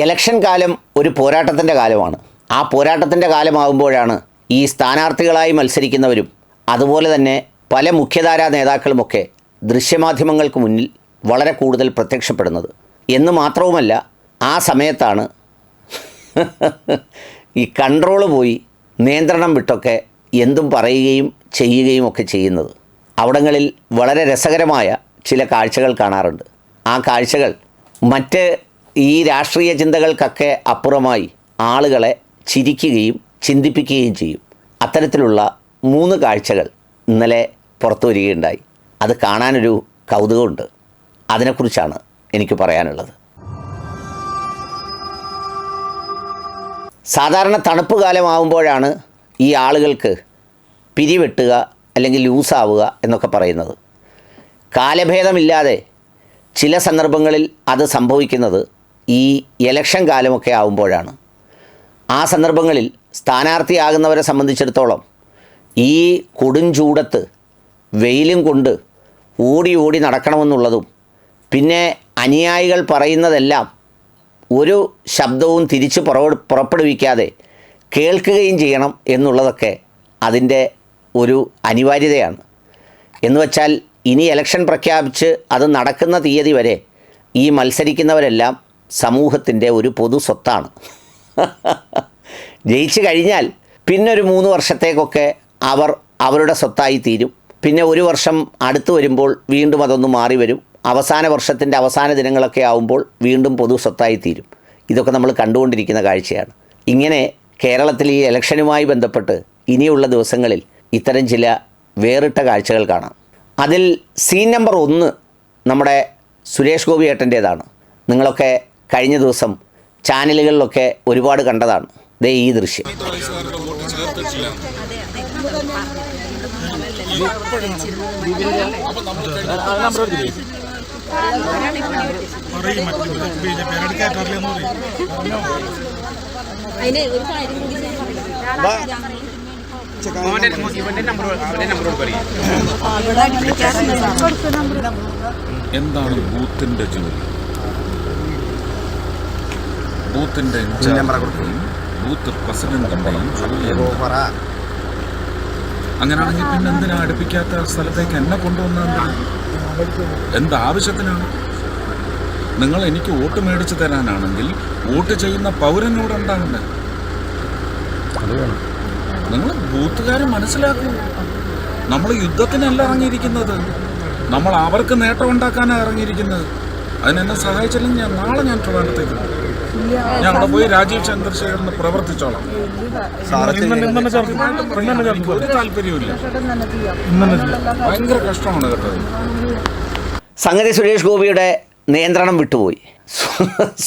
Election കാലം ഒരു പോരാട്ടത്തിന്റെ കാലമാണ്. ആ പോരാട്ടത്തിന്റെ കാലമാകുമ്പോഴാണ് ഈ സ്ഥാനാർത്ഥികളായി മത്സരിക്കുന്നവരും അതുപോലെ തന്നെ പല മുഖ്യധാരാ നേതാക്കളുമൊക്കെ ദൃശ്യമാധ്യമങ്ങൾക്ക് മുന്നിൽ വളരെ കൂടുതൽ പ്രത്യക്ഷപ്പെടുന്നത്. എന്ന് മാത്രവുമല്ല ആ സമയത്താണ് ഈ കൺട്രോൾ പോയി നിയന്ത്രണം വിട്ടൊക്കെ എന്തും പറയുകയും ചെയ്യുകയും ഒക്കെ ചെയ്യുന്നത്. അവിടങ്ങളിൽ വളരെ രസകരമായ ചില കാഴ്ചകൾ കാണാറുണ്ട്. ആ കാഴ്ചകൾ മറ്റ് ഈ രാഷ്ട്രീയ ചിന്തകൾക്കൊക്കെ അപ്പുറമായി ആളുകളെ ചിരിക്കുകയും ചിന്തിപ്പിക്കുകയും ചെയ്യും. അത്തരത്തിലുള്ള മൂന്ന് കാഴ്ചകൾ ഇന്നലെ പുറത്തു വരികയുണ്ടായി. അത് കാണാനൊരു കൗതുകമുണ്ട്. അതിനെക്കുറിച്ചാണ് എനിക്ക് പറയാനുള്ളത്. സാധാരണ തണുപ്പ് കാലമാവുമ്പോഴാണ് ഈ ആളുകൾക്ക് പിരിവെട്ടുക അല്ലെങ്കിൽ ലൂസാവുക എന്നൊക്കെ പറയുന്നത്. കാലഭേദമില്ലാതെ ചില സന്ദർഭങ്ങളിൽ അത് സംഭവിക്കുന്നത് ഈ ഇലക്ഷൻ കാലമൊക്കെ ആകുമ്പോഴാണ് ആ സന്ദർഭങ്ങളിൽ സ്ഥാനാർത്ഥിയാകുന്നവരെ സംബന്ധിച്ചിടത്തോളം ഈ കൊടുംചൂടത്ത് വെയിലും കൊണ്ട് ഓടി ഓടി നടക്കണമെന്നുള്ളതും പിന്നെ അനുയായികൾ പറയുന്നതെല്ലാം ഒരു ശബ്ദവും തിരിച്ച് പുറ പുറപ്പെടുവിക്കാതെ കേൾക്കുകയും ചെയ്യണം എന്നുള്ളതൊക്കെ അതിന്റെ ഒരു അനിവാര്യതയാണ്. എന്ന് വച്ചാൽ ഇനി ഇലക്ഷൻ പ്രഖ്യാപിച്ച് അത് നടക്കുന്ന തീയതി വരെ ഈ മത്സരിക്കുന്നവരെല്ലാം സമൂഹത്തിന്റെ ഒരു പൊതു സ്വത്താണ്. ജയിച്ചു കഴിഞ്ഞാൽ പിന്നെ ഒരു മൂന്ന് വർഷത്തേക്കൊക്കെ അവർ അവരുടെ സ്വത്തായി തീരും. പിന്നെ ഒരു വർഷം അടുത്ത് വരുമ്പോൾ വീണ്ടും അതൊന്ന് മാറി വരും. അവസാന വർഷത്തിന്റെ അവസാന ദിനങ്ങളൊക്കെ ആവുമ്പോൾ വീണ്ടും പൊതു സ്വത്തായി തീരും. ഇതൊക്കെ നമ്മൾ കണ്ടുകൊണ്ടിരിക്കുന്ന കാഴ്ചയാണ്. ഇങ്ങനെ കേരളത്തിൽ ഈ ഇലക്ഷനുമായി ബന്ധപ്പെട്ട് ഇനിയുള്ള ദിവസങ്ങളിൽ ഇത്തരം ചില വേറിട്ട കാഴ്ചകൾ കാണാം. അതിൽ സീൻ നമ്പർ ഒന്ന് നമ്മുടെ സുരേഷ് ഗോപി ഏട്ടന്റേതാണ് നിങ്ങളൊക്കെ കഴിഞ്ഞ ദിവസം ചാനലുകളിലൊക്കെ ഒരുപാട് കണ്ടതാണ്. ദേ ഈ ദൃശ്യം. ഒരു കാര്യം കൂടി എന്താണ് ബൂത്തിന്റെ ജോലി? ബൂത്തിന്റെ ഇൻചാർജിന്റെയും ബൂത്ത് പ്രസിഡന്റ്? അങ്ങനെയാണെങ്കിൽ പിന്നെ എന്തിനാ അടുപ്പിക്കാത്ത സ്ഥലത്തേക്ക് എന്നെ കൊണ്ടുവന്നത് എന്താവശ്യത്തിനാണ് നിങ്ങൾ എനിക്ക് വോട്ട് മേടിച്ചു തരാനാണെങ്കിൽ വോട്ട് ചെയ്യുന്ന പൗരനോട് എന്താണ് നിങ്ങൾ ബൂത്തുകാരെ മനസ്സിലാക്കൂ. നമ്മൾ യുദ്ധത്തിനല്ല ഇറങ്ങിയിരിക്കുന്നത്. നമ്മൾ അവർക്ക് നേട്ടം ഉണ്ടാക്കാനാണ് ഇറങ്ങിയിരിക്കുന്നത്. അതിനെന്നെ സഹായിച്ചില്ലെങ്കിൽ ഞാൻ നാളെ ഞാൻ ട്രിവാൻഡത്തേക്ക് പോകും. ഞാൻ അവിടെ പോയി രാജീവ് ചന്ദ്രശേഖരന് പ്രവർത്തിച്ചോളാം. ഒരു താല്പര്യമില്ല ഭയങ്കര കഷ്ടമാണ് കേട്ടോ സംഗതി സുരേഷ് ഗോപിയുടെ നിയന്ത്രണം വിട്ടുപോയി.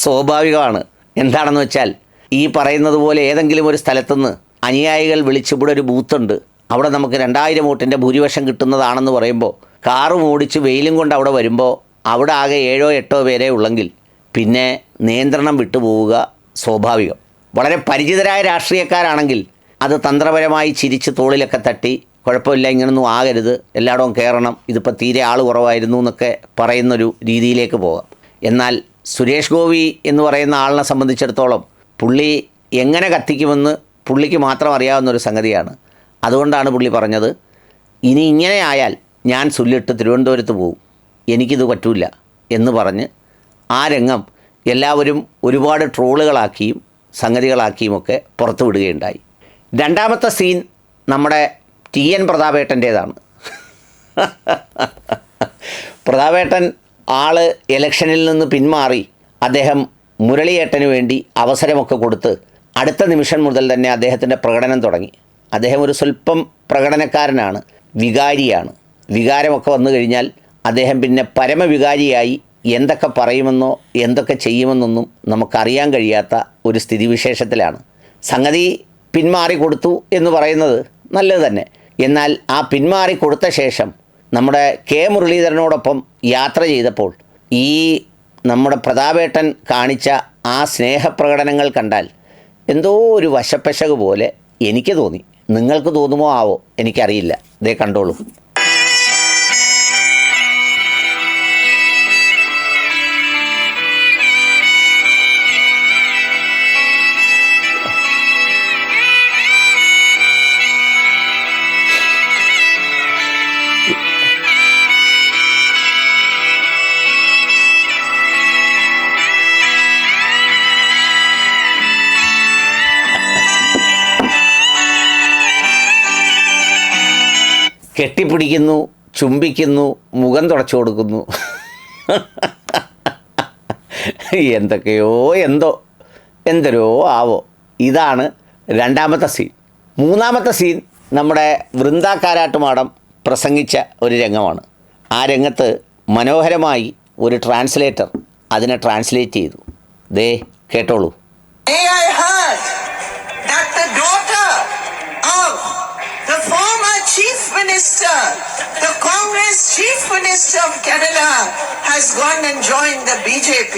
സ്വാഭാവികമാണ്. എന്താണെന്ന് വെച്ചാൽ ഈ പറയുന്നത് പോലെ ഏതെങ്കിലും ഒരു സ്ഥലത്തുനിന്ന് അനുയായികൾ വിളിച്ച് ഇവിടെ ഒരു ബൂത്തുണ്ട്. അവിടെ നമുക്ക് രണ്ടായിരം വോട്ടിന്റെ ഭൂരിപക്ഷം കിട്ടുന്നതാണെന്ന് പറയുമ്പോൾ കാറും ഓടിച്ച് വെയിലും കൊണ്ട് അവിടെ വരുമ്പോൾ അവിടെ ആകെ ഏഴോ എട്ടോ പേരെ ഉള്ളെങ്കിൽ പിന്നെ നിയന്ത്രണം വിട്ടുപോവുക സ്വാഭാവികം. വളരെ പരിചിതരായ രാഷ്ട്രീയക്കാരാണെങ്കിൽ അത് തന്ത്രപരമായി ചിരിച്ച് തോളിലൊക്കെ തട്ടി കുഴപ്പമില്ല ഇങ്ങനൊന്നും ആകരുത് എല്ലായിടവും കയറണം ഇതിപ്പോൾ തീരെ ആൾ കുറവായിരുന്നു എന്നൊക്കെ പറയുന്നൊരു രീതിയിലേക്ക് പോകാം. എന്നാൽ സുരേഷ് ഗോപി എന്ന് പറയുന്ന ആളിനെ സംബന്ധിച്ചിടത്തോളം പുള്ളി എങ്ങനെ കത്തിക്കുമെന്ന് പുള്ളിക്ക് മാത്രം അറിയാവുന്ന ഒരു സംഗതിയാണ്. അതുകൊണ്ടാണ് പുള്ളി പറഞ്ഞത് ഇനി ഇങ്ങനെ ആയാൽ ഞാൻ സുല്ലിട്ട് തിരുവനന്തപുരത്ത് പോവും. എനിക്കിത് പറ്റൂല എന്ന് പറഞ്ഞ് ആ രംഗം എല്ലാവരും ഒരുപാട് ട്രോളുകളാക്കിയും സംഗതികളാക്കിയുമൊക്കെ പുറത്തു വിടുകയുണ്ടായി. രണ്ടാമത്തെ സീൻ നമ്മുടെ ടി എൻ പ്രതാപേട്ടന്റേതാണ്. പ്രതാപേട്ടൻ ആൾ ഇലക്ഷനിൽ നിന്ന് പിന്മാറി അദ്ദേഹം മുരളിയേട്ടന് വേണ്ടി അവസരമൊക്കെ കൊടുത്ത് അടുത്ത നിമിഷം മുതൽ തന്നെ അദ്ദേഹത്തിന്റെ പ്രകടനം തുടങ്ങി. അദ്ദേഹം ഒരു സ്വല്പം പ്രകടനക്കാരനാണ് വികാരിയാണ്. വികാരമൊക്കെ വന്നു കഴിഞ്ഞാൽ അദ്ദേഹം പിന്നെ പരമവികാരിയായി എന്തൊക്കെ പറയുമെന്നോ എന്തൊക്കെ ചെയ്യുമെന്നൊന്നും നമുക്കറിയാൻ കഴിയാത്ത ഒരു സ്ഥിതിവിശേഷത്തിലാണ്. സംഗതി പിന്മാറി കൊടുത്തു എന്ന് പറയുന്നത് നല്ലത് തന്നെ. എന്നാൽ ആ പിന്മാറി കൊടുത്ത ശേഷം നമ്മുടെ കെ മുരളീധരനോടൊപ്പം യാത്ര ചെയ്തപ്പോൾ ഈ നമ്മുടെ പ്രതാപേട്ടൻ കാണിച്ച ആ സ്നേഹപ്രകടനങ്ങൾ കണ്ടാൽ എന്തോ ഒരു വശപ്പശക് പോലെ എനിക്ക് തോന്നി. നിങ്ങൾക്ക് തോന്നുമോ? ആവോ? എനിക്കറിയില്ല. ഇതേ കണ്ടോളൂ. കെട്ടിപ്പിടിക്കുന്നു ചുംബിക്കുന്നു മുഖം തുടച്ചു കൊടുക്കുന്നു. എന്തൊക്കെയോ എന്തോ എന്തരോ ആവോ. ഇതാണ് രണ്ടാമത്തെ സീൻ മൂന്നാമത്തെ സീൻ നമ്മുടെ വൃന്ദാക്കാരാട്ടുമാടം പ്രസംഗിച്ച ഒരു രംഗമാണ്. ആ രംഗത്ത് മനോഹരമായി ഒരു ട്രാൻസ്ലേറ്റർ അതിനെ ട്രാൻസ്ലേറ്റ് ചെയ്തു. ദേ കേട്ടോളൂ. Minister, the Congress chief minister of Kerala, has gone and joined the BJP.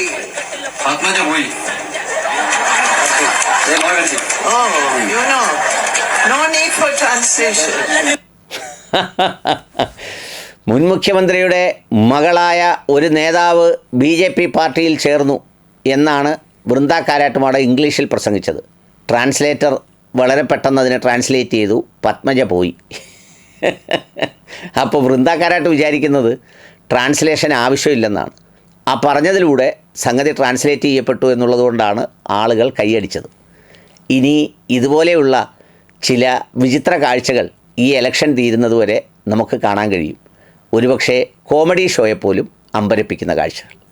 Oh, you know, no need for translation. മുൻ മുഖ്യമന്ത്രിയുടെ മകളായ ഒരു നേതാവ് ബി ജെ പി പാർട്ടിയിൽ ചേർന്നു എന്നാണ് വൃന്ദ കാരാട്ടുമാട ഇംഗ്ലീഷിൽ പ്രസംഗിച്ചത്. ട്രാൻസ്ലേറ്റർ വളരെ പെട്ടെന്ന് അതിനെ ട്രാൻസ്ലേറ്റ് ചെയ്തു. പത്മജ പോയി. അപ്പോൾ വൃന്ദാക്കാരായിട്ട് വിചാരിക്കുന്നത് ട്രാൻസ്ലേഷൻ ആവശ്യമില്ലെന്നാണ്. ആ പറഞ്ഞതിലൂടെ സംഗതി ട്രാൻസ്ലേറ്റ് ചെയ്യപ്പെട്ടു എന്നുള്ളതുകൊണ്ടാണ് ആളുകൾ കൈയടിച്ചത്. ഇനി ഇതുപോലെയുള്ള ചില വിചിത്ര കാഴ്ചകൾ ഈ ഇലക്ഷൻ തീരുന്നതുവരെ നമുക്ക് കാണാൻ കഴിയും. ഒരുപക്ഷേ കോമഡി ഷോയെപ്പോലും അമ്പരപ്പിക്കുന്ന കാഴ്ചകൾ.